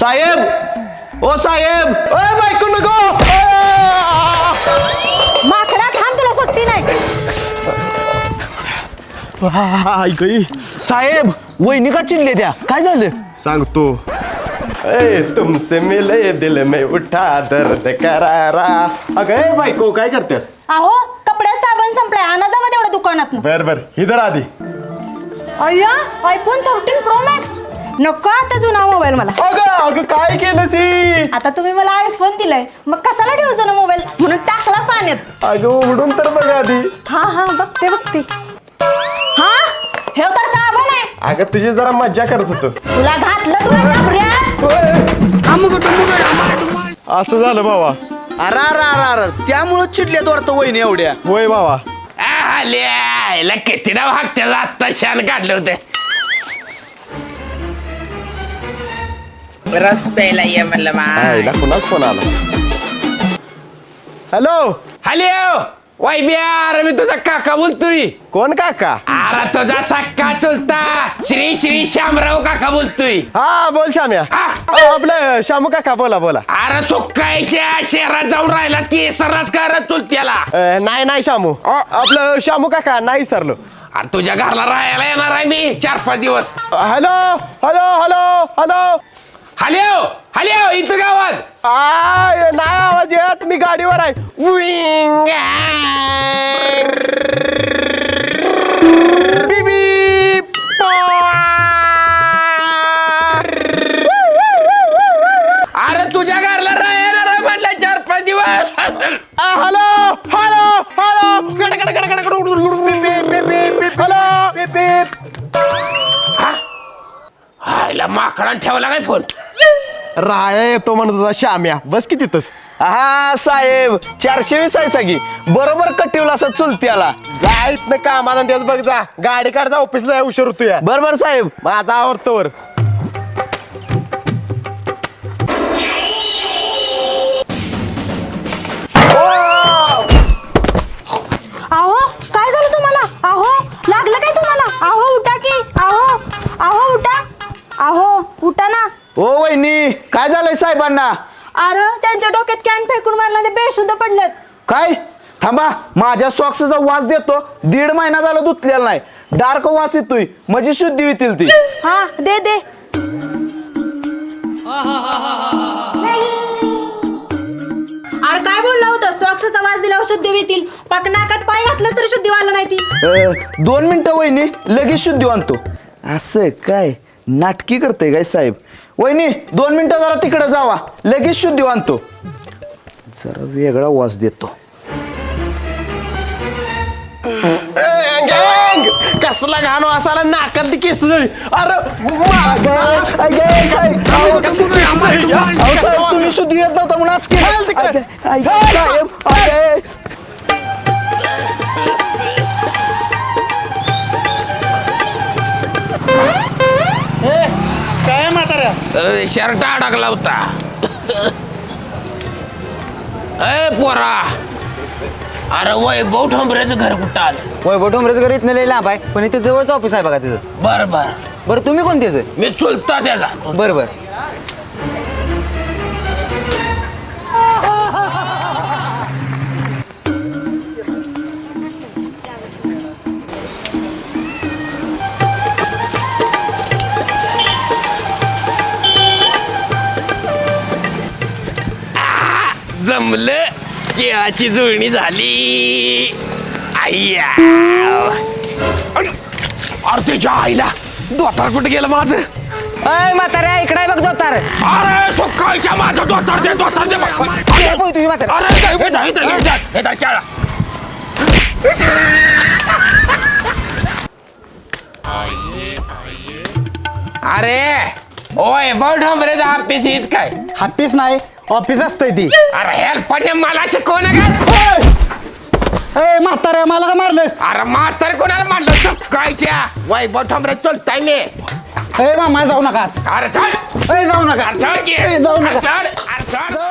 साहेब ओ साहेब ओय बायको नको माकडा थांब तुला सुट्टी नाही. ऐक साहेब वहिनी का चिडले त्या? काय झालं? सांगतो. ए तुमसे मिले दिल में उठा दर्द करारा. अगं ए बायको काय करतेस? अहो कपड्यात साबण संपलाय. आणा जावा तेवढ्या दुकानात बर बर. इधर आधी. अय्या आयफोन थर्टीन प्रो मॅक्स नको आता जुना मोबाईल मला. अगं अगं काय केलं सी आता तुम्ही मला आयफोन दिलाय. मग कशाला ठेवू जुना मोबाईल म्हणून टाकला पाण्यात. अगं उघडून तर बघ आधी. हा हा बघते बघते. हा? हे तर साबण आहे. अगं तुझी जरा मज्जा करत होतो. तुला घातलं तुला घाबऱ्या असं झालं बाबा अरा अरा अरा अरा त्यामुळं चिडल्यात वाटतं वहिनी एवढ्या. होय बाबा आल्या किती डाव हाकट्याला आत्ता शान काढले होते. रस प्यायला ये म्हणलं आईला कुणाच फोन आला हॅलो हॅलो वाय बिहार मी तुझा काका बोलतोय कोण काका अरे तुझा सक्का चुलता श्री श्री श्यामराव काका बोलतोय हा बोल श्याम्या हा. अ, आपलं श्यामू काका बोला बोला अरे सुक्कायच्या शहरात जाऊन राहिलास की सर्रास का रे चुलत्याला अ, नाही नाही श्यामू अ. आपलं श्यामू काका नाही सरलो अरे तुझ्या घरला राहायला येणार आहे मी चार पाच दिवस hello hello hello hello hello hello इथं आवाज आय नाही आवाज येत मी गाडीवर आहे विंग. बीप. अरे तुझ्या घरला राहायला आहे म्हणलं चार पाच दिवस hello hello hello beep, beep, beep, beep, beep. Hello beep, beep. हायला माकडा ठेवला काय फोन. राया येतो म्हणत होता श्याम्या बस की तिथंच. हा साहेब चारशे वीस आहे सगळी. बरोबर कटिवला असं चुलत्याला. जायत ना कामाला त्याच बघ जा. गाडी काढ जा ऑफिसला उशीर होतो या बरोबर साहेब. माझा आवडतोवर उठा ना. ओ वहिनी काय झालंय साहेबांना? अरे त्यांच्या डोक्यात कॅन फेकून मारला ते बेशुद्ध पडलेत. काय? थांबा माझ्या सॉक्सचा वास देतो. दीड महिना झाला धुतलेला नाही. डार्क वास येतोय. म्हणजे शुद्धी होतील ती. हा दे दे. अरे काय बोलला होता? सॉक्सचा वास दिल्यावर शुद्धी होतील. पाक नाकात पाय घातलं तरी शुद्धी वाला नाही ती. अ, दोन मिनिटं वहिनी लगेच शुद्धी आणतो. असं काय? नाटकी करते काय साहेब वहिनी दोन मिनिटं जरा तिकडे जावा लगेच शुद्धी आणतो जरा वेगळा वास देतो! कसला घाण असाला नाकात ती केस जळी अरे तुम्ही शुद्धी येत नव्हता म्हणून केलं. तिकडे. अरे, शर्ट अडकला होता. ए पोरा. अरे वैभव ठोंबऱ्याचं घर कुठं आलं? वैभव डोंगरेचं घर इथनं लई लांब आहे पण इथे जवळच ऑफिस आहे बघा तिचं बर बर. बरं तुम्ही कोणतेच मी चुलता त्याचा. बरं बरं. जमलं केळाची जुळणी झाली. आय्या. अरे त्याच्या आईला दोतार कुठे गेलं माझं? अय म्हाताऱ्या इकडे बघ जोतार अरे सकाळच्या माझं दोतार दे दोतार दे. म्हाताऱ्या अरे हे धर, हे धर, हे धर, हे धर, केळा. अरे. ओय बघ ढोंबरेचा हा पीस हीच काय? हापीस नाही ऑफिस असतंय ती. अरे हेल्पने मला शिकवू नका अय म्हाताऱ्या मला का मारलंस अरे म्हातार कोणाला मांडलं चक्कायच्या वैभव ठोंबरे चलताय मी अय मामा जाऊ नका. अरे चल. अय जाऊ नका. अरे चल की. ए, जाऊ नका. अरे चल, अरे चल.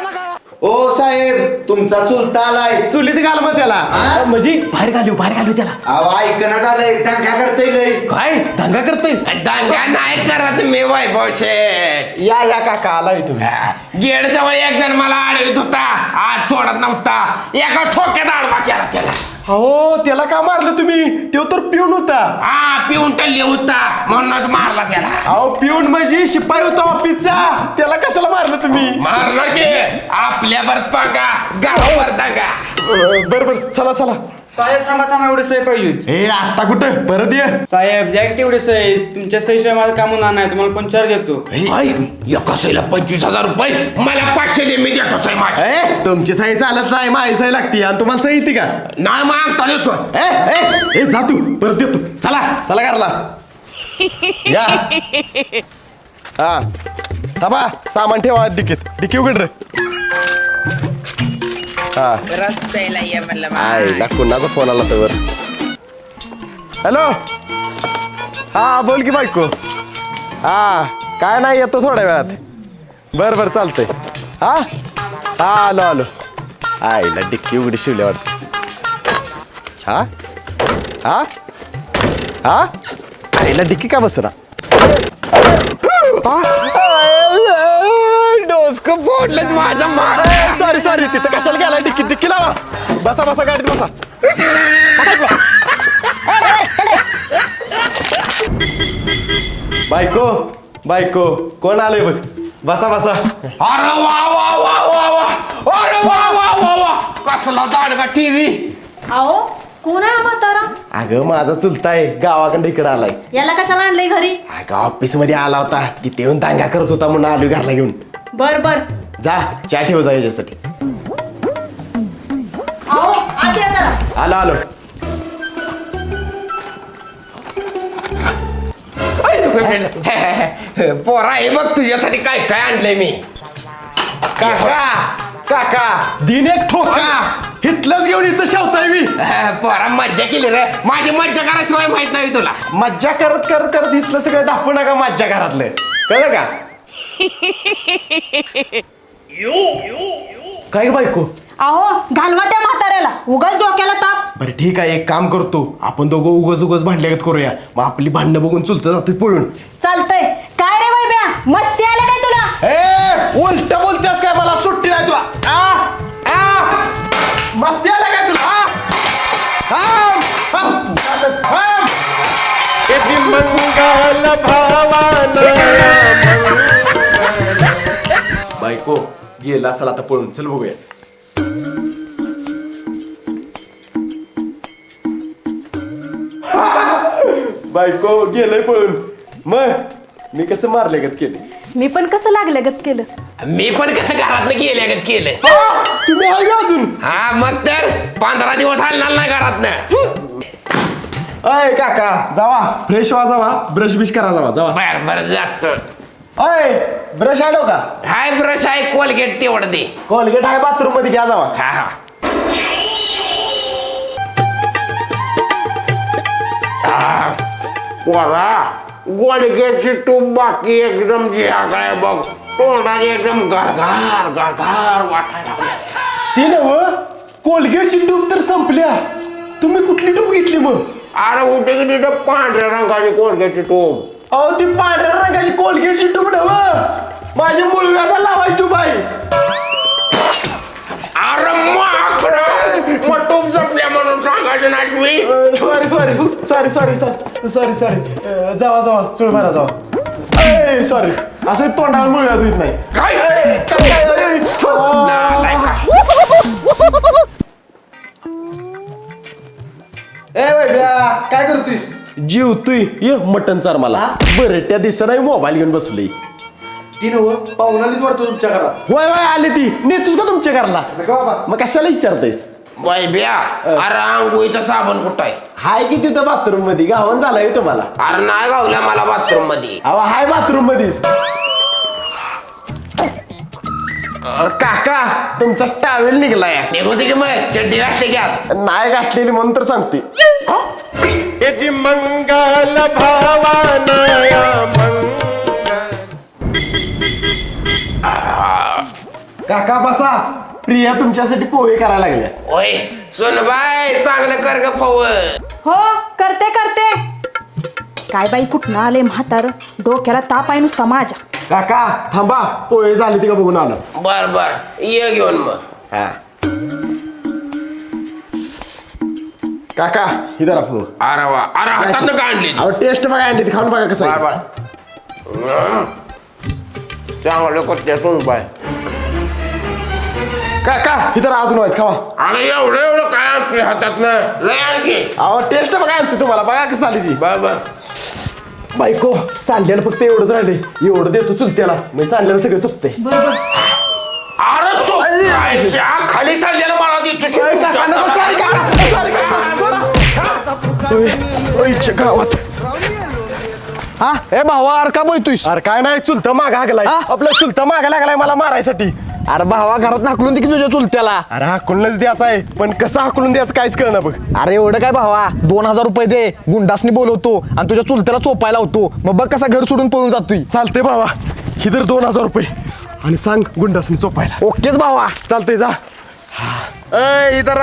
ओ साहेब तुमचा चुलता आलाय. चुलीत घाल मग त्याला. म्हणजे बाहेर घालू बाहेर घालू त्याला. अहो ऐकणं झालंय. दंगा करतोय लय. काय? दंगा करतोय? दंगा नाही करत मी वैभव शेठ. या या काका आलाय तुम्ही. गेड जवळ एक जण मला अडवित होता आज सोडत नव्हता. एका ठोक्यात आडवा केला त्याला. हो त्याला का मारलं तुम्ही? तो तर पिऊन होता. हा पिऊन टल्ले होता. म्हणूनच मारला त्याला. अहो पिऊन म्हणजे शिपाई होता ऑफिसचा त्याला कशाला मारलं तुम्ही? मारला की आपल्यावर पंगा गावावर दंगा. बर बर. चला चला. साहेब थांबा थांबा एवढे सोय पाहिजे होती. ए आता कुठं? परत ये. साहेब द्या की तेवढे सोय. तुमच्या सोयीशिवाय माझं काम होणार नाही. तुम्हाला पंचार देतो ऐ, एका सईला पंचवीस हजार रुपये. मला पाचशे दे मी देतो माझ्या ए तुमची सही चालत नाही. माझी सही लागते. आणि तुम्हाला सही येते का? नाही मागता देतो ए ए ए जा तू. परत येतो चला चला घरला. या. हा. थांबा. सामान ठेवा डिकीत. डिकी उघड रे. हा रस्त्याला ये म्हणलं बा. आईला कुणाचा फोन आला तर हॅलो हा बोल की बायको हा काय नाही येतो थोड्या वेळात बर बर चालतंय हा हा आलो आलो आईला डिक्की उघडी शिवल्या वाटत हा हा हा आईला डिक्की का बसना डोसक फोडलंच माझं माग सॉरी सॉरी तिथं कशाला गेला डिक्की डिक्की लावा. बसा बसा गाडीत बसा. बायको बायको कोण आलंय बघ? बसा बसा. अरे वा वा वा वा वा. अरे वा वा वा वा. कसला दांडगा टीव्ही अहो कोण आहे हा म्हातारा? अगं माझा चुलता आहे गावाकडे इकडे आलाय. याला कशाला आणलंय घरी? अगं ऑफिसमध्ये आला होता. तिथे येऊन दांगा करत होता म्हणून आलो घरला घेऊन. बर बर. जा चहा ठेव जा याच्यासाठी. अहो आत. या जरा आलो आलो. पोरा हे बघ तुझ्यासाठी काय काय आणलंय मी? काका काका. दिन एक ठोका. हितलंच घेऊन इथं ठेवताय मी. पोरा मज्जा केली रे. माझी मज्जा करायशिवाय माहीत नाही तुला. मज्जा करत करत करत इथलं सगळं डापू नका मज्जा घरातलं. कळलं का? काय ग बायको? अहो घालवा त्या म्हाताऱ्याला. उगाच डोक्याला ताप. बरं ठीक आहे एक काम करतो. आपण दोघं उगच उगच भांडल्यागत करूया. मग आपली भांडणं बघून चुलतं जातोय पळून. चालतंय. काय रे वैब्या मस्ती आल्या काय तुला? ए उलट बोलतेस काय मला? सुट्टी नाही तुला. आ आ. मस्ती आला काय तुला? आ? थांब, थांब, थांब. बायको गेला असेल आता पळून. चल बघूया. बायको गेलंय पळून. मग मी कसं मारले केले? मी पण कसं लागलं गत केलं? मी पण कसं घरात केल्यागत केलंय तुम्ही आहे का अजून? हा मग तर पंधरा दिवस हलणार नाही घरात अय काका जावा. फ्रेश व्हा जावा. ब्रश बिश करा जावा जावा. बर बर जातो. अय ब्रश आलो का? हाय ब्रश आहे कोलगेट तेवढं दे. कोलगेट आहे बाथरूममध्ये घ्या जावा. हा हा. आ, पोरा गोलगेटची तूप बाकी एकदम जिहागळाय बघ. तोंडाने एकदम गारगार गारगार वाटायला. ती नव कोलगेटची टूब तर संपल्या तुम्ही कुठली टूब घेतली मग? अरे उठे की तिथं पांढऱ्या रंगाची कोलगेटची तूप अहो ती पांढऱ्या रंगाची कोलगेटची टूब नव माझ्या मुलगाचा लावायची टूब आहे. अरे माकडं मग तूप जपल्या म्हणून सांगायचं नाही तुम्ही sorry sorry sorry sorry sorry sorry sorry जावा जावा. चुळ मारा जावा. सॉरी असं तोंडाला मुलगा येत नाही. काय? काय करतोस? जीव तू ये मटन चार मला. बरं त्या दिसत नाही मोबाईल घेऊन बसली. ती नव पाहुणालीच वाटतो तुमच्या घरात. वय वय आली ती. नेतोस का तुमच्या घरला? नका बाबा. मग कशाला विचारतेस? बाई ब्या अरे आंघोळीचा साबण कुठं आहे? हाय की तिथं बाथरूममध्ये? गावन झालाय तुम्हाला. अरे नाही गावल्या मला बाथरूममध्ये. अहो हाय बाथरूम मध्येच. अ, काका तुमचा टावेल निघलाय. निघू की मग. चड्डी घातली की आत. नाही गाठलेली म्हणून तर सांगते. मंगल भावानया काका बसा. प्रिया तुमच्यासाठी पोहे करायला लागल्या. ओय सोनबाई चांगलं कर ग फव हो करते करते. काय बाई कुठनं आले म्हातार? डोक्याला ताप आहे नुसता माझ्या. काका थांबा. पोहे झाले ती का बघून आलो. बर बर. ये घेऊन मग. हा. काका ही जरा पोहे अरे वा. अरे हातातनं का आणली? अहो टेस्ट बघा अंडी ती. खाऊन बघा कसं बर आहे. बर. चांगलं करते सोनबाई काका ही जरा अजून व्हायचं खावा. अरे एवढं एवढं काय आणते हातातनं? लय आणखी. अहो टेस्ट बघा आणते तुम्हाला. बघा कसं झाली ती. बर बर. बायको सांडल्याला फक्त एवढंच राहिले एवढं देतो चुलत्याला. मी सांडल्याला सगळं सपते अरे खाली सांडलेलं मला दे गावात. हा? ए भावा अरे का बोलतोयस. अरे काय नाही चुलता मागा हागलाय. हा? आपला चुलता मागा लागलाय मला मारायसाठी. अरे भावा घरात हाकलून दे की तुझ्या चुलत्याला. अरे हाकलूनच द्यायचा आहे पण कसं हाकलून द्यायचं काहीच कळणार बघ. अरे एवढं काय भावा? दोन हजार रुपये दे गुंडासनी बोलवतो आणि तुझ्या चुलत्याला चोपायला होतो. मग बघ कसा घर सोडून पळून जातोय. चालते बाबा ही तर दोन हजार रुपये. आणि सांग गुंडासनी चोपायला. ओकेच भावा. चालतंय जा. अय इधर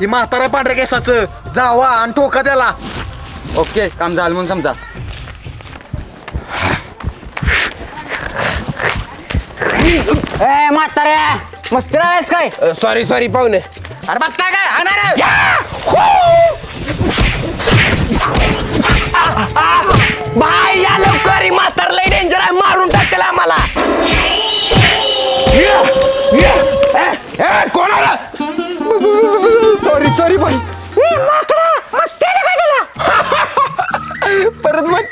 ही म्हातारा पांढऱ्या केसाचं. जावा आणि ठोका त्याला. ओके काम झालं म्हणून समजा. ए म्हाताऱ्या मस्ती राहिलायस काय? सॉरी सॉरी पाहुणे. अरे बघताय काय? हाणार बाय या! लवकर ही म्हातार लय डेंजर आहे. मारून टाकेल आम्हाला. कोणाला सॉरी सॉरी बाई. परत मग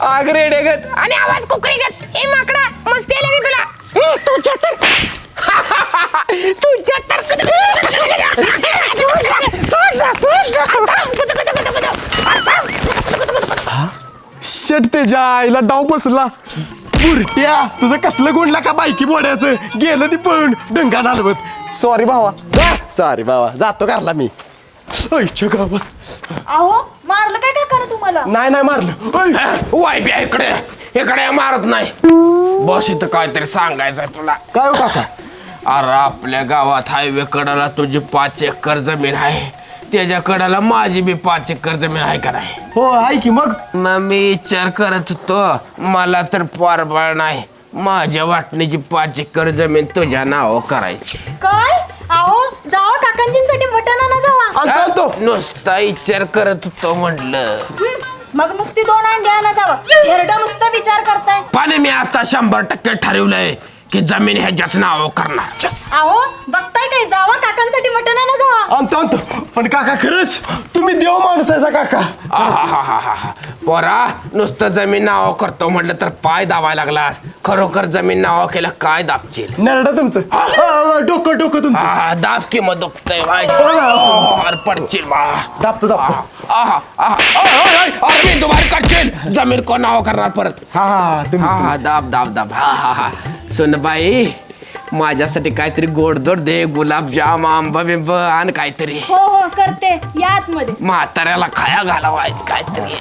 आग रेडेगत आणि आवाज कुकडी गत. ए माकडा मस्ती आली का तुला? तुझ्या तर तुझ्या तर शेट त्याच्या आईला डाव बसला बुरट्या तुझं कसलं गुंडला का बायकी बोडायचं? गेलं ती पळून डंगा नालवत. सॉरी भावा. जा. सॉरी भावा. जातो घरला मी. आईच्या गावात अहो मारलं काय काकानं तुम्हाला? नाही नाही मारलं. वाईट आहे इकडे इकडे मारत नाही. बस इथं काहीतरी सांगायचंय तुला. काय हो काका? अरे आपल्या गावात हायवे कडाला तुझी पाच एकर जमीन आहे. त्याच्या कडाला माझी बी पाच एकर जमीन आहे का नाही? हो आहे की मग? मग मी विचार करत होतो मला तर पारबळ नाही. माझ्या वाटणीची पाच एकर जमीन तुझ्या नाव करायची. काय? काकांजींसाठी मटण आणा जावा चालतो. नुसता विचार करत होतो म्हटलं मग नुसती दोन अंडी आणा जावा. थेरडा नुसता विचार करताय. पण मी आता शंभर टक्के ठरवलंय. की जमीन ह्याच्याच नाव करणार अहो बघताय काय जावा काकांसाठी मटण आणा जावा आणतो आणतो पण काका खरंच तुम्ही देव माणूस आहे काका आहाहाहाहा. पोरा नुसतं जमीन नाव करतो म्हटलं तर पाय दाबायला लागलास खरोखर जमीन नाव केलं काय दाबशील नरडा तुमचं आ, डोकं डोकं तुमचं हा दाब की मग दुखतंय अरे पडशील बाळा दाबतो दाबतो आहा, आहा. ओय, ओय, ओय, अरे मी दुबार काढशील जमीन कोण नाव करणार परत हा हा तुम्ही हा हा दाब दाब दाब हा हा हा सुनबाई माझ्यासाठी काहीतरी गोडधोड दे गुलाबजाम आंबा बिंब आणि काहीतरी. हो हो करते. या आतमध्ये. म्हाताऱ्याला खाया घालावायचं काहीतरी.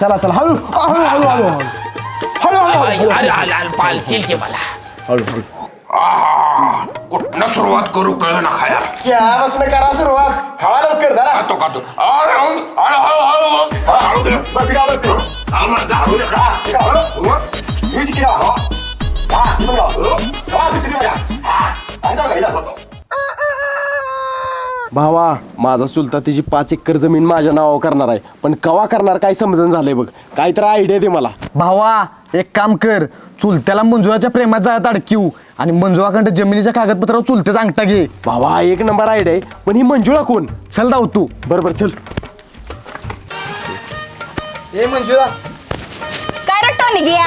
चला चला. हळू हळू हळू हळू हळू. हळू हळू अरे हळू. अरे अरे पालचील की मला. हळू हळू. आह, कुठनं सुरुवात करू कळ ना खाया खेळापासून करा सुरुवात. खावा लवकर जरा खातो खातो. अरे, हळू, हळू, हळू, हळू, हळू. दे. बरं, येतो. हळू हळू दे. हा, हा. हा, आणि जाऊ का, इथं. भावा माझा चुलता तिची पाच एकर जमीन माझ्या नावावर करणार आहे. पण कवा करणार काय समजून झालंय बघ. काहीतरी आयडिया दे मला. भावा एक काम कर. चुलत्याला मंजुळाच्या प्रेमात जात अडकीव आणि मंजुळाकडे जमिनीच्या कागदपत्रावर चुलतेच अंगठा घे. भावा एक नंबर आयडिया आहे. पण ही मंजुळा कोण? चल धाव तू. बरोबर चल. ए मंजुळा. काय रट्टा निघिया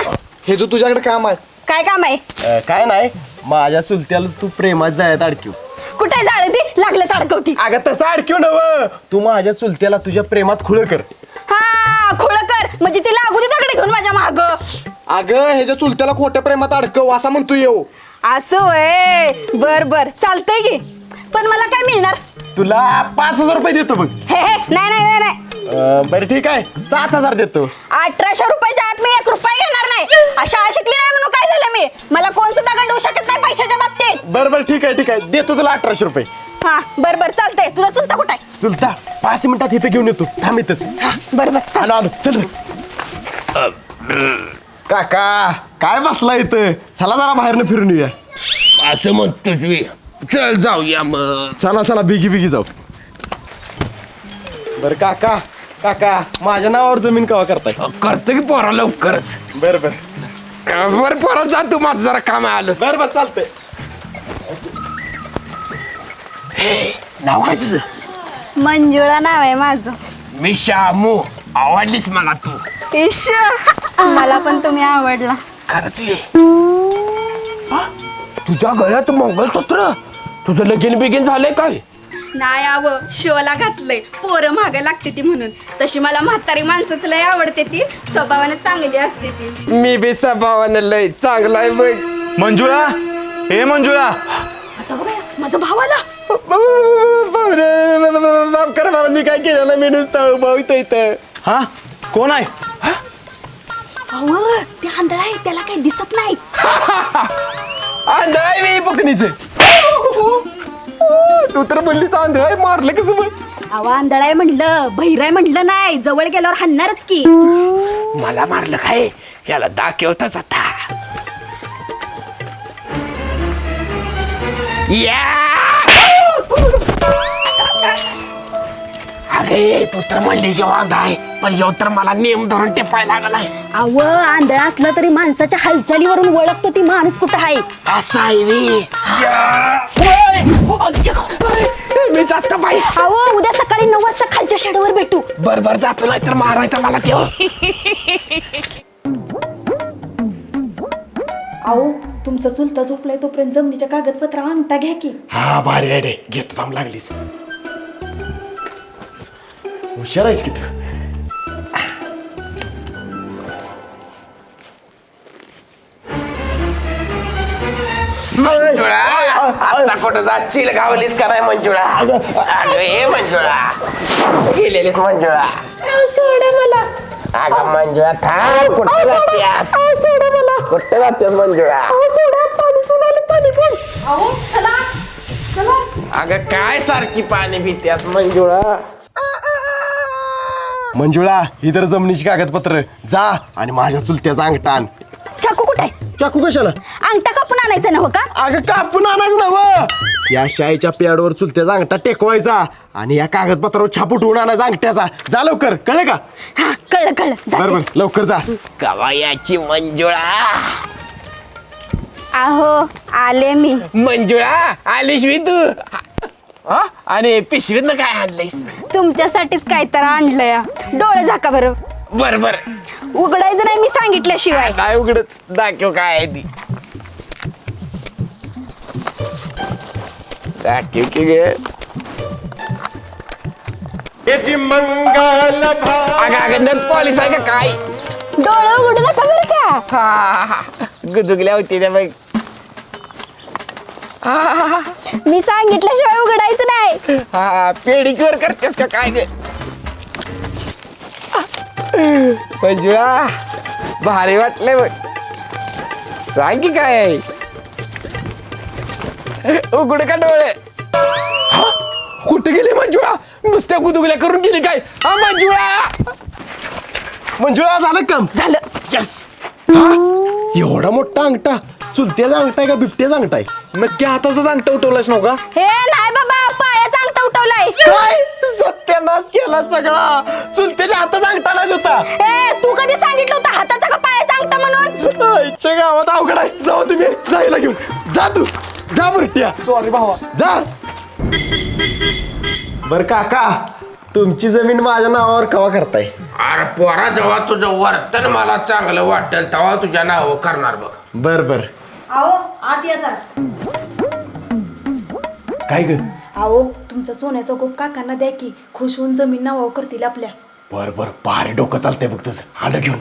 हे जो तुझ्याकडे काम आहे काय काम आहे? अं, काय नाही. माझ्या चुलत्याला तू प्रेमात जायत अडकीव. कुठे जाळ ती? लागलं अडकवती. अगं तसं अडकीव नव तू माझ्या चुलत्याला तुझ्या प्रेमात खुळ कर. हा खोळकर म्हणजे ती लागू दे दगडी घेऊन माझ्या माग. अगं हे जो चुलत्याला खोट्या प्रेमात अडकव असा म्हणतो येऊ असं वय बर बर. चालतंय की. पण मला काय मिळणार? तुला पाच हजार रुपये देतो बघ. हे हे नाही नाही नाही नाही. अं, बरं ठीक आहे. सात हजार देतो अठराशे रुपयाच्या आत मी एक रुपया घेणार नाही. अशा शिकली नाही म्हणून काय झालं मी? मला कोण सुद्धा गंडवू शकत नाही पैशाच्या बाबतीत. बरं बरं ठीक आहे ठीक आहे. देतो तुला अठराशे रुपये. हा बर बर चालतंय. तुझा चुलता कुठं आहे? चुलता? पाच मिनिटात इथं घेऊन येतो. थांब इथंच. बर बर आलो आलो. चल काका काय बसला इथं? चला जरा बाहेरनं फिरून येऊया. असं म्हणतोस मी. चल जाऊया मग. चला चला बिगी बिगी जाऊ. बर काका. काका माझ्या नावावर जमीन कवा करताय? करतो की पोरा लवकरच. बर बर. बर पोरा जा तू माझं जरा काम आलं. बर बर चालतंय. नाव काय तुझं? मंजुळा नाव आहे माझं. मी शामू आवडलीस मला तू. इश मला पण तुम्ही आवडला. खरंच ये. हा? तुझ्या गळ्यात मंगलसूत्र तुझं लगीन बिगीन झालंय काय? नाही आव. शोला घातलंय. पोरं मागे लागते ती म्हणून. तशी मला म्हातारी माणसंच लय आवडते ती. स्वभावाने चांगली असते ती. मी बी स्वभावानं लय चांगला आहे बघ. मंजुळा? हे मंजुळा. माझा भाव आला. माफ कर मला मी काय केलेलं मी नुसतं भाऊ इथं. हा? कोण आहे? अहो ते आंधळा आहे त्याला काही दिसत नाही. आंधळ आहे मी पकडीच तू तर बोललीच आंधळ आहे मारलं कसं मग? अहो आंधळा आहे म्हणलं बहिराय म्हणलं नाही जवळ गेल्यावर हाणणारच की. मला मारलं काय? याला दाखवताच आता. या! अगे तू तर म्हणली जेव्हा आहे पण येऊ तर मला नियम धरून टेपायला लागलाय. अव आंधळा असलं तरी माणसाच्या हालचालीवरून ओळखतो ती माणूस कुठं आहे? असा आहे मी खालच्या शेडवर भेटू. बर बर जातो नाही तर मारायचं मला तेव्हा अहो तुमचा चुलता झोपलाय तोपर्यंत जमिनीच्या कागदपत्र अंगठा घ्या की. हा भारी आहे घेतो थांब लागलीस. हुशार आहेस की तू? कुठं जाशील गावलीस का नाही मंजुळा? अरे मंजुळा. गेलेलीस मंजुळा. सोडा मला. अगं मंजुळा थांब. कुठं जातेस सोडा मला. कुठं जातेस मंजुळा? अहो चला. चला. अगं काय सारखी पाणी पितेस मंजुळा? मंजुळा ही तर जमिनीची कागदपत्र. जा आणि माझ्या चुलत्याचा अंगठा आण. चाकू कुठे आहे चाकू कशाला? अंगठा कापून आणायचं ना हो का? अगं कापून आणायचं ना व. या शाईच्या पेडवर चुलत्याचा अंगठा टेकवायचा आणि या कागदपत्रावर छाप उठवून आणायचा अंगठ्याचा. जा लवकर कळलं का? हा कळलं कळलं. जाते. बरोबर लवकर जा. कवायाची मंजुळा. अहो आले मी. मंजुळा आलीस मी तू. हा? आणि पिशवीतनं काय आणलंयस? तुमच्यासाठीच काय तर आणलंय. डोळे झाका बरं. बर बर. उघडायचं नाही मी सांगितल्याशिवाय. काय उघडत? दाखव काय आहे ती. दाखव की गे. यदि मंगल अगं पॉलिस आहे का काय? डोळे उघडू नका बरं का? हा गुदुगल्या होती त्या बघ मी सांगितल्याशिवाय उघडायचं नाही. हा पेडिक्युअर करतेस का काय ग? मंजुळा भारी वाटलंय बघ. सांग की काय? उघड का डोळे? कुठे गेली मंजुळा? नुसत्या गुदुगल्या करून गेली काय? हा मंजुळा! मंजुळा झालं काम? झालं. यस एवढा मोठा अंगठा. चुलत्याचा अंगठा आहे का बिबट्याचा अंगठा आहे? नक्की हाताचाच अंगठा उठवलास नव्हता हे नाही बाबा उठवलाय काय? सत्यानाश केला सगळा. चुलत्याच्या हाताचा अंगठा नाश होता. ए तू कधी सांगितलं होतं हाताचा का पायाचा अंगठा म्हणून? आईच्या गावात अवघड आहे. जाऊ तुम्ही जायला घेऊन. जा तू. जा बुरट्या. सॉरी भावा. जा. बर काका तुमची जमीन माझ्या नावावर कवा करताय? अरे पोरा जेव्हा तुझं वर्तन मला चांगलं वाटेल तेव्हा तुझ्या नाव करणार बघ. बर बर. अहो आत या जरा. काय ग? अहो तुमचा सोन्याचा गोप काकांना द्या की खुश होऊन जमीन नावावर करतील आपल्या. बर बर भारी डोकं चालतंय बघ तुझं. आलं घेऊन.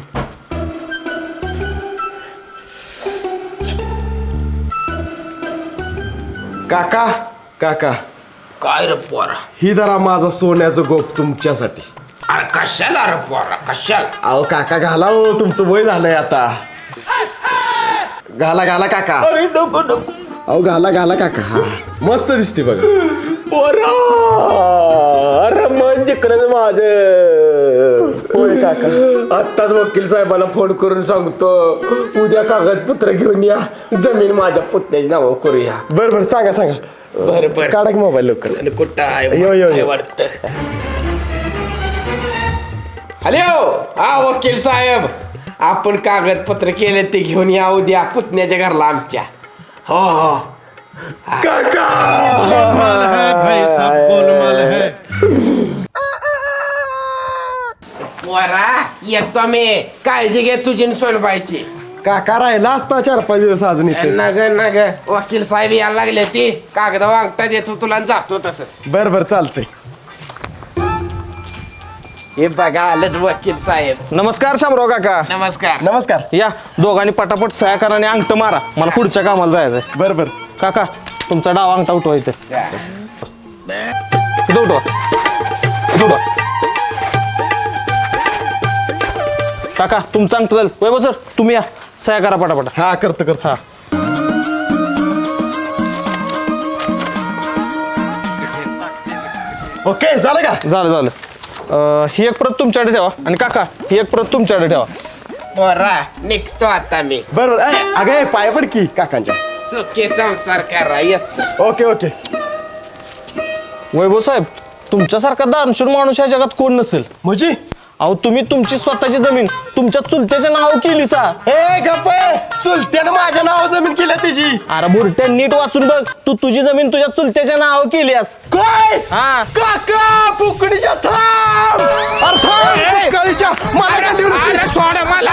काका काका. काय रे पोरा? ही जरा माझा सोन्याचं गोप तुमच्यासाठी. अरे कशाला रे पोरा? कशाला? अहो काका घाला हो तुमचं वय झालंय आता. घाला घाला काका. अरे नको नको. अहो घाला घाला काका. हा मस्त दिसते बघा. पोरा अरे मन जिकडं माझ. होय काका. आत्ताच वकील साहेबाला फोन करून सांगतो उद्या कागदपत्र घेऊन या जमीन माझ्या पुतण्याची नाव करूया. बर बर सांगा सांगा. बर बर. काढा की मोबाईल लवकर. आणि कुठं आहे? यो, यो, यो. आहे वाटतं? हॅलो! हा वकील साहेब. आपण कागदपत्र केले ते घेऊन या उद्या पुतण्याच्या घरला आमच्या. हो हो. वरा येतो मी. काळजी घे तुझी सोनबाईची. काका राहिला असता चार पाच दिवस अजून इथे नग नग. वकील साहेब यायला लागले ती. कागद वागता देतो तुला आणि जातो तसंच. बर बर चालतंय. हे बघा आलंच वकील साहेब. नमस्कार शामराव काका. नमस्कार. नमस्कार. या दोघांनी पटापट सया करा आणि अंगठ मारा. मला पुढच्या कामाला जायचंय. बर बर काका तुमचा डाव अंगठा उठवा इथे. इथं उठवा. इथं उठवा. काका तुमचा अंगठ जाईल वय सर तुम्ही या. सया करा पटापट. हा करतो करतो. हा. ओके झालं का? झालं झालं. अं, ही एक प्रत तुमच्याकडे ठेवा. आणि काका ही एक प्रत तुमच्याकडे ठेवा. बरा निघतो आता मी. बर बर ए, अगं पाय पड की काकांच्या. चुकी संसार करा येत ओके ओके. वैभव साहेब तुमच्यासारखा दानशूर माणूस या जगात कोण नसेल? म्हणजे? अहो तुम्ही तुमची स्वतःची जमीन तुमच्या चुलत्याच्या नाव केली सा ए गप्प चुलत्यानं माझ्या नाव जमीन केल्या त्याची अरे बुरट्या नीट वाचून बघ. तू तुझी जमीन तुझ्या चुलत्याच्या नाव केलीस. काय? हा. काका पुकडीच्या थांब अरे थांब पुकडीच्या मला काय देऊ सोड मला.